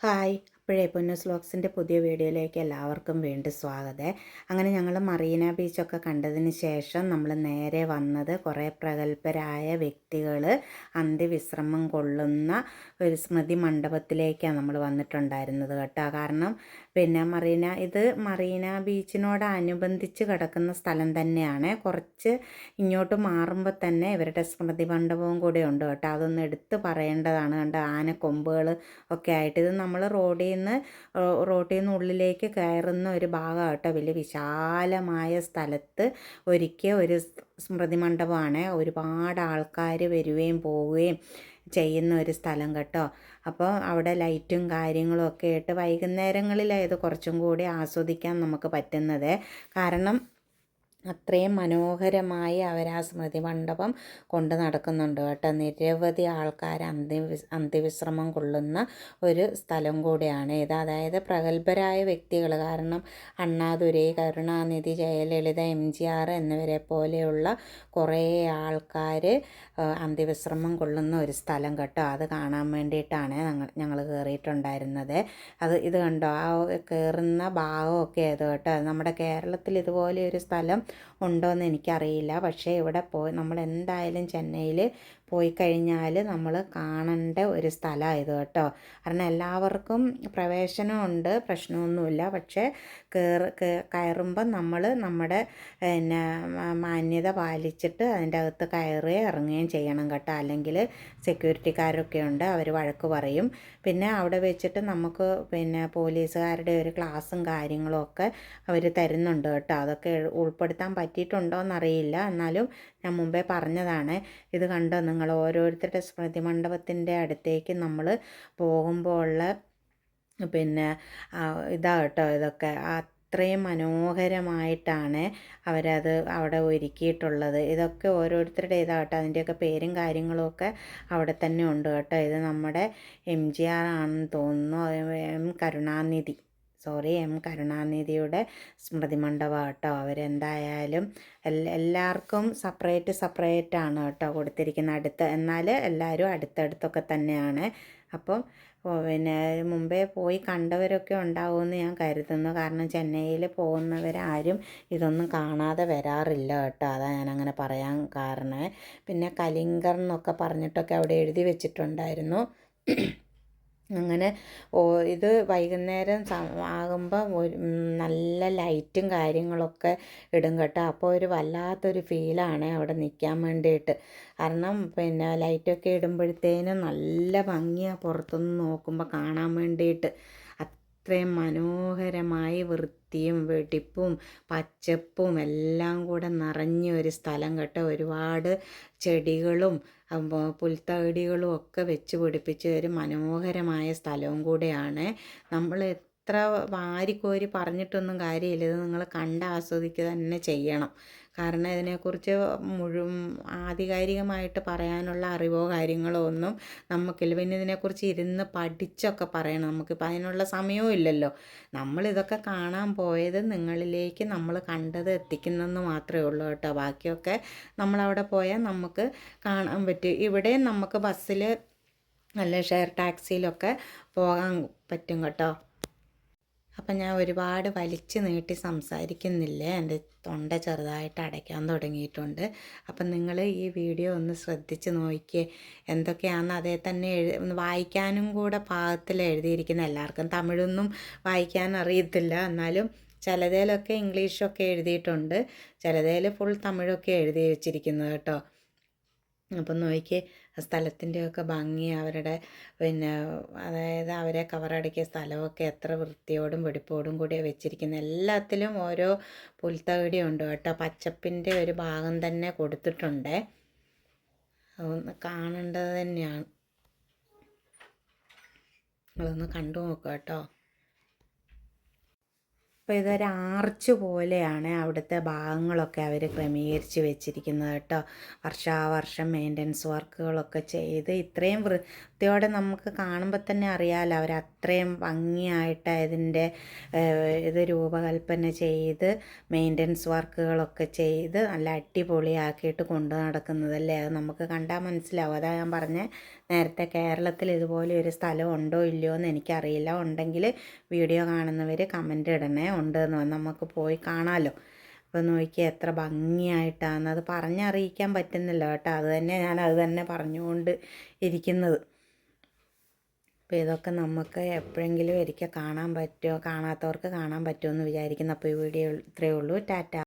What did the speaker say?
Hi. അപ്പോഴേ പൊന്നൂസ് വ്ലോഗ്സിന്റെ പുതിയ വീഡിയോയിലേക്ക് എല്ലാവർക്കും വീണ്ടും സ്വാഗതം. അങ്ങനെ ഞങ്ങൾ മറീന ബീച്ചൊക്കെ കണ്ടതിന് ശേഷം നമ്മൾ നേരെ വന്നത് കുറേ പ്രഗത്ഭരായ വ്യക്തികൾ അന്ത്യവിശ്രമം കൊള്ളുന്ന ഒരു സ്മൃതി മണ്ഡപത്തിലേക്കാണ് നമ്മൾ വന്നിട്ടുണ്ടായിരുന്നത് കേട്ടോ. കാരണം പിന്നെ മറീന ഇത് മറീന ബീച്ചിനോടനുബന്ധിച്ച് കിടക്കുന്ന സ്ഥലം തന്നെയാണ്. കുറച്ച് ഇങ്ങോട്ട് മാറുമ്പോൾ തന്നെ ഇവരുടെ സ്മൃതി മണ്ഡപവും കൂടെ ഉണ്ട് കേട്ടോ. അതൊന്ന് എടുത്ത് പറയേണ്ടതാണ്. കണ്ട ആന കൊമ്പുകൾ ഒക്കെ ആയിട്ട്. ഇത് നമ്മൾ റോഡിൽ നിന്ന് റോഡിൽ നിന്ന് ഉള്ളിലേക്ക് കയറുന്ന ഒരു ഭാഗം കേട്ടോ. വലിയ വിശാലമായ സ്ഥലത്ത് ഒരുക്കിയ ഒരു സ്മൃതി മണ്ഡപമാണ്. ഒരുപാട് ആൾക്കാർ വരികയും പോവുകയും ചെയ്യുന്ന ഒരു സ്ഥലം കേട്ടോ. അപ്പോൾ അവിടെ ലൈറ്റും കാര്യങ്ങളും ഒക്കെ ആയിട്ട് വൈകുന്നേരങ്ങളിലായത് കുറച്ചും കൂടി ആസ്വദിക്കാൻ നമുക്ക് പറ്റുന്നത്. കാരണം അത്രയും മനോഹരമായ അവർ ആ സ്മൃതി മണ്ഡപം കൊണ്ട് നടക്കുന്നുണ്ട് കേട്ടോ. നിരവധി ആൾക്കാർ അന്ത്യ അന്ത്യവിശ്രമം കൊള്ളുന്ന ഒരു സ്ഥലം കൂടിയാണ് ഇത്. അതായത് പ്രഗത്ഭരായ വ്യക്തികൾ കാരണം Annadurai Karunanidhi Jayalalitha M G R എന്നിവരെ പോലെയുള്ള കുറേ ആൾക്കാർ അന്ത്യവിശ്രമം കൊള്ളുന്ന ഒരു സ്ഥലം കേട്ടോ. അത് കാണാൻ വേണ്ടിയിട്ടാണ് ഞങ്ങൾ ഞങ്ങൾ കയറിയിട്ടുണ്ടായിരുന്നത് അത് ഇത് കണ്ടോ? ആ കയറുന്ന ഭാഗമൊക്കെ അത് കേട്ടോ. നമ്മുടെ കേരളത്തിൽ ഇതുപോലെ ഒരു സ്ഥലം ഉണ്ടോ എന്ന് എനിക്കറിയില്ല. പക്ഷേ ഇവിടെ പോയി നമ്മൾ എന്തായാലും ചെന്നൈയിൽ പോയി കഴിഞ്ഞാൽ നമ്മൾ കാണേണ്ട ഒരു സ്ഥലമാണ് ഇത് കേട്ടോ. കാരണം എല്ലാവർക്കും പ്രവേശനമുണ്ട് പ്രശ്നമൊന്നുമില്ല. പക്ഷേ കയറി കയറുമ്പം നമ്മൾ നമ്മുടെ പിന്നെ മാന്യത പാലിച്ചിട്ട് അതിന്റെ അകത്ത് കയറുകയും ഇറങ്ങുകയും ചെയ്യണം കേട്ടോ. അല്ലെങ്കിൽ സെക്യൂരിറ്റിക്കാരൊക്കെ ഉണ്ട് അവർ വഴക്ക് പറയും. പിന്നെ അവിടെ വെച്ചിട്ട് നമുക്ക് പിന്നെ പോലീസുകാരുടെ ഒരു ക്ലാസ്സും കാര്യങ്ങളും ഒക്കെ അവർ തരുന്നുണ്ട് കേട്ടോ. അതൊക്കെ ഉൾപ്പെടുത്താൻ പറ്റിയിട്ടുണ്ടോ എന്നറിയില്ല എന്നാലും ഞാൻ മുമ്പേ പറഞ്ഞതാണ് ഇത് കണ്ടോ നിങ്ങൾ ഓരോരുത്തരുടെ സ്മൃതി മണ്ഡപത്തിന്റെ അടുത്തേക്ക് നമ്മൾ പോകുമ്പോൾ ഉള്ള പിന്നെ ഇതാ കേട്ടോ ഇതൊക്കെ. അത്രയും മനോഹരമായിട്ടാണ് അവരത് അവിടെ ഒരുക്കിയിട്ടുള്ളത്. ഇതൊക്കെ ഓരോരുത്തരുടെ ഇതാകട്ടെ അതിന്റെയൊക്കെ പേരും കാര്യങ്ങളുമൊക്കെ അവിടെ തന്നെ ഉണ്ട് കേട്ടോ. ഇത് നമ്മുടെ എം ജി ആർ ആണെന്ന് തോന്നുന്നു. എം കരുണാനിധി. Sorry M. കരുണാനിധിയുടെ സ്മൃതി മണ്ഡപം കേട്ടോ. അവരെന്തായാലും എല്ലാവർക്കും സെപ്പറേറ്റ് സെപ്പറേറ്റ് ആണ് കേട്ടോ കൊടുത്തിരിക്കുന്നത്. അടുത്ത് എന്നാൽ എല്ലാവരും അടുത്തടുത്തൊക്കെ തന്നെയാണ്. അപ്പം പിന്നെ മുമ്പേ പോയി കണ്ടവരൊക്കെ ഉണ്ടാവുമെന്ന് ഞാൻ കരുതുന്നു. കാരണം ചെന്നൈയിൽ പോകുന്നവരാരും ഇതൊന്നും കാണാതെ വരാറില്ല കേട്ടോ. അതാ ഞാൻ അങ്ങനെ പറയാൻ കാരണം. പിന്നെ കലിങ്കർ എന്നൊക്കെ പറഞ്ഞിട്ടൊക്കെ അവിടെ എഴുതി വെച്ചിട്ടുണ്ടായിരുന്നു. അങ്ങനെ ഓ ഇത് വൈകുന്നേരം ആകുമ്പോൾ ഒരു നല്ല ലൈറ്റും കാര്യങ്ങളൊക്കെ ഇടും കേട്ടോ. അപ്പോൾ ഒരു വല്ലാത്തൊരു ഫീലാണ് അവിടെ നിൽക്കാൻ വേണ്ടിയിട്ട്. കാരണം പിന്നെ ലൈറ്റൊക്കെ ഇടുമ്പോഴത്തേനും നല്ല ഭംഗിയാണ് പുറത്തുനിന്ന് നോക്കുമ്പോൾ കാണാൻ വേണ്ടിയിട്ട്. അത്രയും മനോഹരമായി വൃത്തിയും വെടിപ്പും പച്ചപ്പും എല്ലാം കൂടെ നിറഞ്ഞ ഒരു സ്ഥലം കേട്ടോ. ഒരുപാട് ചെടികളും പുൽത്തകിടികളും ഒക്കെ വെച്ച് പിടിപ്പിച്ച ഒരു മനോഹരമായ സ്ഥലവും കൂടെയാണ് നമ്മൾ എത്ര വാരിക്കോരി പറഞ്ഞിട്ടൊന്നും കാര്യമില്ല. ഇത് നിങ്ങൾ കണ്ട് ആസ്വദിക്കുക തന്നെ ചെയ്യണം. കാരണം ഇതിനെക്കുറിച്ച് മുഴുവൻ ആധികാരികമായിട്ട് പറയാനുള്ള അറിവോ കാര്യങ്ങളോ ഒന്നും നമുക്കില്ല. പിന്നെ ഇതിനെക്കുറിച്ച് ഇരുന്ന് പഠിച്ചൊക്കെ പറയണം. നമുക്കിപ്പോൾ അതിനുള്ള സമയവും ഇല്ലല്ലോ. നമ്മളിതൊക്കെ കാണാൻ പോയത് നിങ്ങളിലേക്ക് നമ്മൾ കണ്ടത് എത്തിക്കുന്നെന്ന് മാത്രമേ ഉള്ളൂ കേട്ടോ. ബാക്കിയൊക്കെ നമ്മളവിടെ പോയാൽ നമുക്ക് കാണാൻ പറ്റും. ഇവിടെ നമുക്ക് ബസ്സിൽ നല്ല ഷെയർ ടാക്സിയിലൊക്കെ പോകാൻ പറ്റും കേട്ടോ. അപ്പം ഞാൻ ഒരുപാട് വലിച്ചു നീട്ടി സംസാരിക്കുന്നില്ലേ? എന്റെ തൊണ്ട ചെറുതായിട്ട് അടയ്ക്കാൻ തുടങ്ങിയിട്ടുണ്ട്. അപ്പം നിങ്ങൾ ഈ വീഡിയോ ഒന്ന് ശ്രദ്ധിച്ച് നോക്കിയേ. എന്തൊക്കെയാണെന്ന് അതേ തന്നെ എഴു വായിക്കാനും കൂടെ പാകത്തിൽ എഴുതിയിരിക്കുന്ന എല്ലാവർക്കും. തമിഴൊന്നും വായിക്കാൻ അറിയത്തില്ല. എന്നാലും ചിലതേലൊക്കെ ഇംഗ്ലീഷൊക്കെ എഴുതിയിട്ടുണ്ട്. ചിലതേൽ ഫുൾ തമിഴൊക്കെ എഴുതി വെച്ചിരിക്കുന്നത് കേട്ടോ. അപ്പം നോക്കിയേ സ്ഥലത്തിന്റെയൊക്കെ ഭംഗി അവരുടെ പിന്നെ അതായത് അവരെ കവറടക്കിയ സ്ഥലമൊക്കെ എത്ര വൃത്തിയോടും വെടിപ്പോടും കൂടി വെച്ചിരിക്കുന്നത് എല്ലാത്തിലും ഓരോ പുൽത്തകടി ഉണ്ട് കേട്ടോ. പച്ചപ്പിന്റെ ഒരു ഭാഗം തന്നെ കൊടുത്തിട്ടുണ്ട്. അതൊന്ന് കാണേണ്ടത് തന്നെയാണ്. അതൊന്ന് കണ്ടു നോക്കുക കേട്ടോ. അപ്പോൾ ഇതൊരു ആർച്ച് പോലെയാണ് അവിടുത്തെ ഭാഗങ്ങളൊക്കെ അവർ ക്രമീകരിച്ച് വെച്ചിരിക്കുന്നത് കേട്ടോ. വർഷാവർഷം മെയിന്റനൻസ് വർക്കുകളൊക്കെ ചെയ്ത് ഇത്രയും വൃത്തിയോടെ നമുക്ക് കാണുമ്പോൾ തന്നെ അറിയാമല്ലോ അവർ അത്രയും ഭംഗിയായിട്ട് ഇതിന്റെ ഇത് രൂപകൽപ്പന ചെയ്ത് മെയിന്റനൻസ് വർക്കുകളൊക്കെ ചെയ്ത് നല്ല അടിപൊളിയാക്കിയിട്ട് കൊണ്ടു നടക്കുന്നതല്ലേ? അത് നമുക്ക് കണ്ടാൽ മനസ്സിലാവും. അതാ ഞാൻ പറഞ്ഞ നേരത്തെ കേരളത്തിൽ ഇതുപോലെ ഒരു സ്ഥലം ഉണ്ടോ ഇല്ലയോ എന്ന് എനിക്കറിയില്ല. ഉണ്ടെങ്കിൽ വീഡിയോ കാണുന്നവർ കമന്റ് ഇടണേ. ഉണ്ട് നമുക്ക് പോയി കാണാമല്ലോ അപ്പോൾ നോക്കി എത്ര ഭംഗിയായിട്ടാണ് അത് പറഞ്ഞറിയിക്കാൻ പറ്റുന്നില്ല കേട്ടോ. അത് തന്നെ ഞാൻ അത് തന്നെ പറഞ്ഞുകൊണ്ട് ഇരിക്കുന്നത്. അപ്പോൾ ഇതൊക്കെ നമുക്ക് എപ്പോഴെങ്കിലും ഒരിക്കൽ കാണാൻ പറ്റുമോ? കാണാത്തവർക്ക് കാണാൻ പറ്റുമോ എന്ന് വിചാരിക്കുന്നു. അപ്പോൾ ഈ വീഡിയോ ഇത്രയേ ഉള്ളൂ. ടാറ്റ.